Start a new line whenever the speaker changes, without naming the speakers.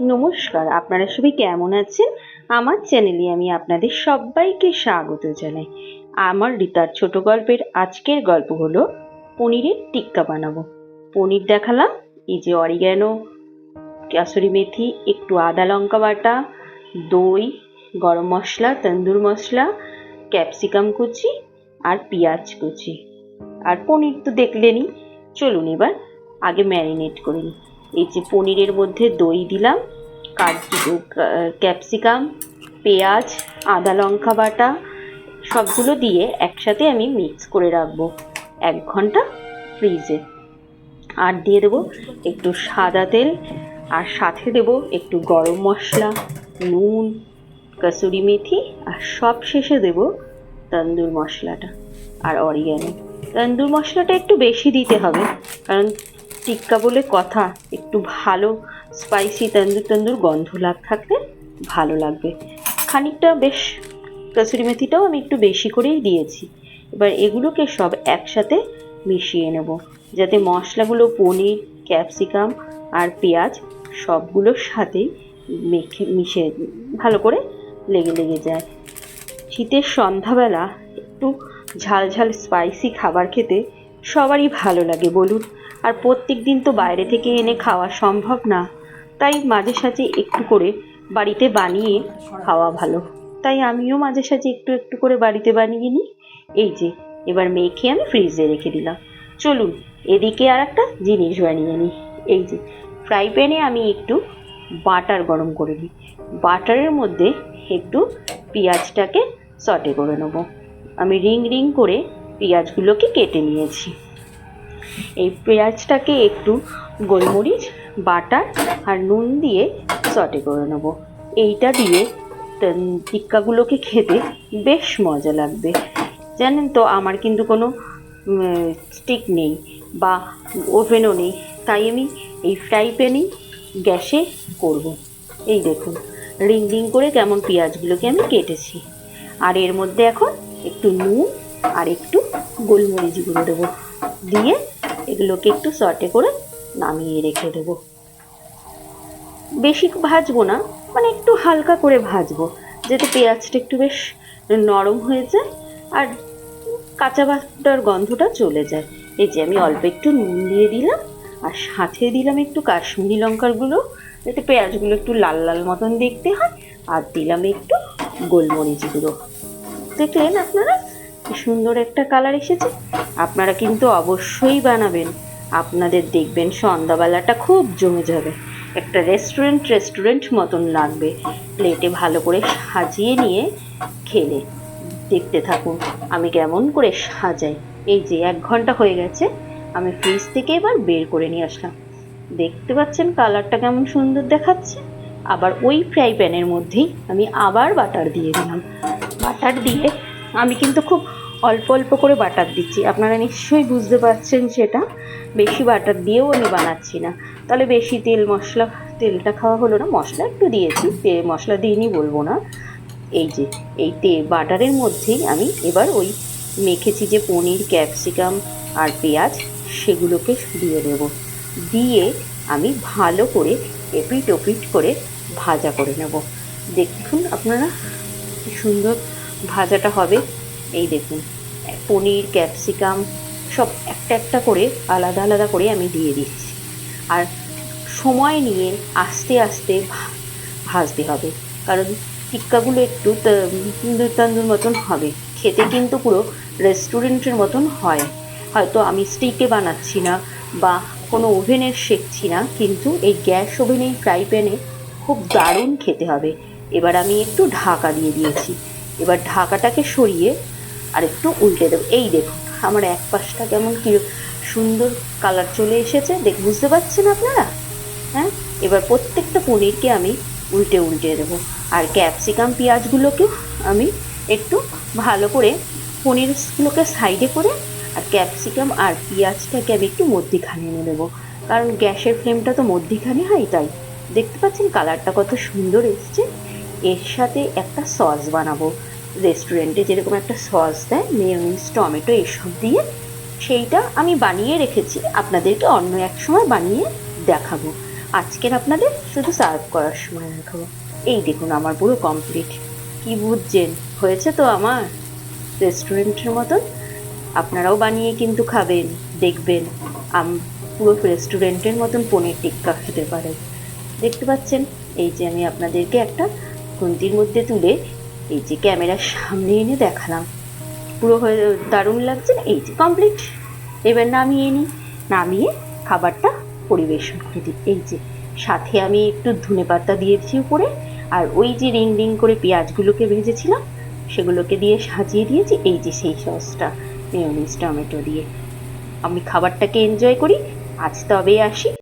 নমস্কার, আপনারা সবাই কেমন আছেন? আমার চ্যানেলে আমি আপনাদের সবাইকে স্বাগত জানাই। আমার রিতার ছোট গল্পের আজকের গল্প হলো পনিরের টিক্কা বানাবো। পনির দেখালাম, এই যে অরিগ্যানো, কাসুরি মেথি, একটু আদা লঙ্কা বাটা, দই, গরম মশলা, তন্দুর মশলা, ক্যাপসিকাম কুচি আর পেঁয়াজ কুচি। আর পনির তো দেখলেনই। চলুন এবার আগে ম্যারিনেট করে নিই। এই যে পনিরের মধ্যে দই দিলাম, কাজু ক্যাপসিকাম, পেঁয়াজ, আদা লঙ্কা বাটা, সবগুলো দিয়ে একসাথে আমি মিক্স করে রাখব এক ঘণ্টা ফ্রিজে। আর দিয়ে দেবো একটু সাদা তেল, আর সাথে দেবো একটু গরম মশলা, নুন, কসুরি মেথি, আর সব শেষে দেবো তন্দুর মশলাটা, আর অরিগ্যানো তন্দুর মশলাটা একটু বেশি দিতে হবে, কারণ টিক্কা বলে কথা। একটু ভালো স্পাইসি তন্দুর তন্দুর গন্ধ লাগ থাকলে ভালো লাগবে। খানিকটা বেশ কসুরি মেথিটাও আমি একটু বেশি করেই দিয়েছি। এবার এগুলোকে সব একসাথে মিশিয়ে নেব, যাতে মশলাগুলো, পনির, ক্যাপসিকাম আর পেঁয়াজ সবগুলোর সাথেই মেখে, মিশে ভালো করে লেগে লেগে যায়। শীতের সন্ধ্যাবেলা একটু ঝাল ঝাল স্পাইসি খাবার খেতে সবারই ভালো লাগে বলুন। আর প্রত্যেক দিন তো বাইরে থেকে এনে খাওয়া সম্ভব না। তাই মাঝে সাঝে একটু করে বাড়িতে বানিয়ে খাওয়া ভালো। তাই আমিও মাঝে সাঝে একটু একটু করে বাড়িতে বানিয়ে নিই। এই যে, এবার মেখে আমি ফ্রিজে রেখে দিলাম। চলুন, এদিকে আর একটা জিনিস বানিয়ে নিই। এই যে, ফ্রাই প্যানে আমি একটু বাটার গরম করে নিই। বাটারের মধ্যে একটু পেঁয়াজটাকে সটে করে নেব। আমি রিং রিং করে পেঁয়াজগুলোকে কেটে নিয়েছি। এই পেঁয়াজটাকে একটু গোলমরিচ, বাটার আর নুন দিয়ে সটে করে নেব। এইটা দিয়ে টিক্কাগুলোকে খেতে বেশ মজা লাগবে। জানেন তো, আমার কিন্তু কোনো স্টিক নেই বা ওভেনও নেই, তাই আমি এই ফ্রাই প্যানেই গ্যাসে করব। এই দেখুন, রিং রিং করে কেমন পেঁয়াজগুলোকে আমি কেটেছি। আর এর মধ্যে এখন একটু নুন আর একটু গোলমরিচ গুঁড়ো দেবো। দিয়ে এগুলোকে একটু সটে করে নামিয়ে রেখে দেবো। বেশি ভাজবো না মানে একটু হালকা করে ভাজবো যাতে পেঁয়াজটা একটু বেশ নরম হয়ে যায় আর কাঁচা বাটার গন্ধটা চলে যায়। এই যে আমি অল্প একটু নুন দিয়ে দিলাম আর সাথে দিলাম একটু কাশ্মীরি লঙ্কারগুলো যাতে পেঁয়াজগুলো একটু লাল লাল মতন দেখতে হয়, আর দিলাম একটু গোলমরিচ গুঁড়ো। দেখলেন আপনারা? সুন্দর একটা কালার এসেছে? আপনারা কিন্তু অবশ্যই বানাবেন। আপনাদের দেখবেন সন্ধ্যাবেলাটা খুব জমে যাবে। একটা রেস্টুরেন্ট রেস্টুরেন্ট মতন লাগবে। প্লেটে ভালো করে সাজিয়ে নিয়ে খেলে। দেখতে থাকুন, আমি কেমন করে সাজাই। এই যে এক ঘণ্টা হয়ে গেছে, আমি ফ্রিজ থেকে এবার বের করে নিয়ে আসলাম। দেখতে পাচ্ছেন কালারটা কেমন সুন্দর দেখাচ্ছে। আবার ওই ফ্রাই প্যানের মধ্যেই আমি আবার বাটার দিয়ে দিলাম। বাটার দিয়ে আমি কিন্তু খুব অল্প অল্প করে বাটার দিচ্ছি। আপনারা নিশ্চয়ই বুঝতে পারছেন সেটা। বেশি বাটার দিয়েও আমি বানাচ্ছি না। তাহলে বেশি তেল, মশলা, তেলটা খাওয়া হলো না। মশলা একটু দিয়েছি। তে, মশলা দিইনি বলব না। এই যে, এই তে, বাটারের মধ্যেই আমি এবার ওই মেখেছি যে পনির, ক্যাপসিকাম আর পেঁয়াজ, সেগুলোকে দিয়ে দেব। দিয়ে আমি ভালো করে এপিট ওপিট করে ভাজা করে নেব। দেখুন আপনারা সুন্দর ভাজাটা হবে। এই দেখুন, পনির, ক্যাপসিকাম, সব একটা একটা করে আলাদা আলাদা করে আমি দিয়ে দিচ্ছি। আর সময় নিয়ে আস্তে আস্তে ভাজতে হবে। কারণ টিক্কাগুলো একটু তন্দুর মতন হবে। খেতে কিন্তু পুরো রেস্টুরেন্টের মতন হয়। হয়তো আমি স্টিকে বানাচ্ছি না বা কোনো ওভেনে শেখছি না, কিন্তু এই গ্যাস ওভেনে, ফ্রাই প্যানে খুব দারুণ খেতে হবে। এবার আমি একটু ঢাকা দিয়ে দিয়েছি। এবার ঢাকাটাকে সরিয়ে আর একটু উল্টে দেবো। এই দেখুন, আমার এক পাশটা কেমন কি সুন্দর কালার চলে এসেছে। দেখ, বুঝতে পারছেন আপনারা? হ্যাঁ? এবার প্রত্যেকটা পনিরকে আমি উল্টে উল্টে দেবো। আর ক্যাপসিকাম পেঁয়াজগুলোকে আমি একটু ভালো করে পনিরগুলোকে সাইডে করে আর ক্যাপসিকাম আর পেঁয়াজটাকে আমি একটু মধ্যিখানে এনে দেবো। কারণ গ্যাসের ফ্লেমটা তো মধ্যিখানে হয় তাই। দেখতে পাচ্ছেন কালারটা কত সুন্দর এসছে। এর সাথে একটা সস বানাবো। রেস্টুরেন্টে যেরকম একটা সস দেয় মেয়নিজ টমেটো এসব দিয়ে, সেইটা আমি বানিয়ে রেখেছি। আপনাদেরকে অন্য এক সময় বানিয়ে দেখাবো। আজকের আপনাদের শুধু সার্ভ করার সময় দেখাবো। এই দেখুন, আমার পুরো কমপ্লিট কি বুঝছেন? হয়েছে তো আমার? রেস্টুরেন্টের মতন? আপনারাও বানিয়ে কিন্তু খাবেন, দেখবেন। আম, পুরো রেস্টুরেন্টের মতন পনির টিক্কা খেতে পারেন। দেখতে পাচ্ছেন? এই যে আমি আপনাদেরকে একটা খুন্তির মধ্যে তুলে এই যে ক্যামেরার সামনে এনে দেখালাম। পুরো হয়ে, দারুণ লাগছে না? এই যে কমপ্লিট এবার নামিয়ে নিই। নামিয়ে খাবারটা পরিবেশন করে দিই। এই যে, সাথে আমি একটু ধনে পাতা দিয়েছি উপরে, আর ওই যে রিং রিং করে পেঁয়াজগুলোকে ভেজেছিলাম, সেগুলোকে দিয়ে সাজিয়ে দিয়েছি। এই যে সেই সসটা, মেয়নিজ টমেটো দিয়ে। আমি খাবারটাকে এনজয় করি। আজ তবে আসি।